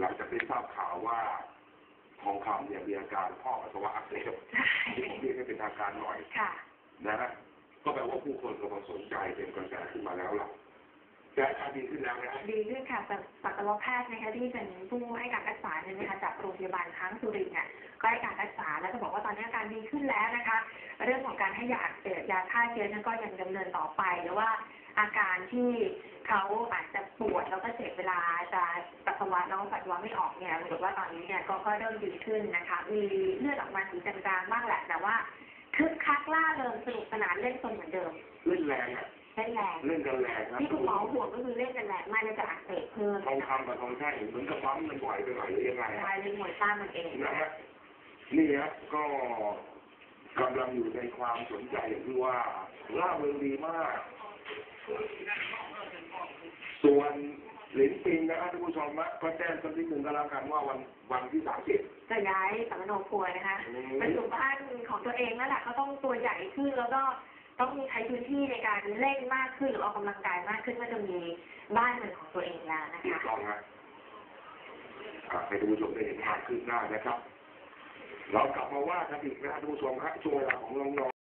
หลังจากได้ทราบข่าวว่าทองคำเนี่ยมีอาการข้อปัสสาวะอักเสบใช่ที่ผมเรียกให้เป็นทางการหน่อยค่ะนะฮะก็แปลว่าผู้คนกำลังสนใจเป็นกระแสขึ้นมาแล้วล่ะแต่อาการดีขึ้นแล้วนะฮะดีขึ้นค่ะสัตสัตวแพทย์นะคะที่เป็นผู้ให้การรักษาเนี่ยนะคะจากโรงพยาบาลค้างสุรินทร์เนี่ยก็ให้การรักษาแล้วก็บอกว่าตอนนี้อาการดีขึ้นแล้วนะคะ เรื่องของการให้ยาอักเสบยาฆ่าเชื้อนั้นก็ยังดำเนินต่อไปหรือว่าอาการที่ เขาอาจจะปวดแล้วก็เจ็บเวลาจะปัสสาวะแล้วปัสสาวะไม่ออกเนี่ยปรากฏว่าตอนนี้เนี่ยก็ก็เริ่มดีขึ้นนะคะ มีเลือดออกมาสีจางๆบ้างแหละ แต่ว่าคึกคักล่าเริงสนุกสนานเล่นสนเหมือนเดิมเล่นแรงอะเล่นแรงเล่นกันแรงนะที่คุณหมอห่วงก็คือเล่นกันแหละไม่น่าจะอักเสบเพิ่มทองคำกับทองแท่งเหมือนกับปั๊มมันบ่อยไปหน่อยหรือยังไงใช่ฮะเล่นมวยต้านมันเองนะฮะนี่ฮะก็กำลังอยู่ในความสนใจอย่างที่ว่าล่าเมืองดีมาก ส่วนหลินปิงนะครับท่านผู้ชมนะก็แจ้งสักนิดหนึ่งก็แล้วกันว่าวันวันที่สามสิบ จะย้ายสามโนครัวนะคะไปอยู่บ้านของตัวเองนั่นแหละก็ต้องตัวใหญ่ขึ้นแล้วก็ต้องมีใช้พื้นที่ในการเล่นมากขึ้นหรือออกกำลังกายมากขึ้นก็จะมีบ้านเป็นของตัวเองแล้วนะถูกคะ ต้องฮะอ่าให้ท่านผู้ชมได้เห็นความคืบหน้านะครับ เรากลับมาว่ากันอีกนะครับท่านผู้ชมครับช่วงเวลาของน้องๆ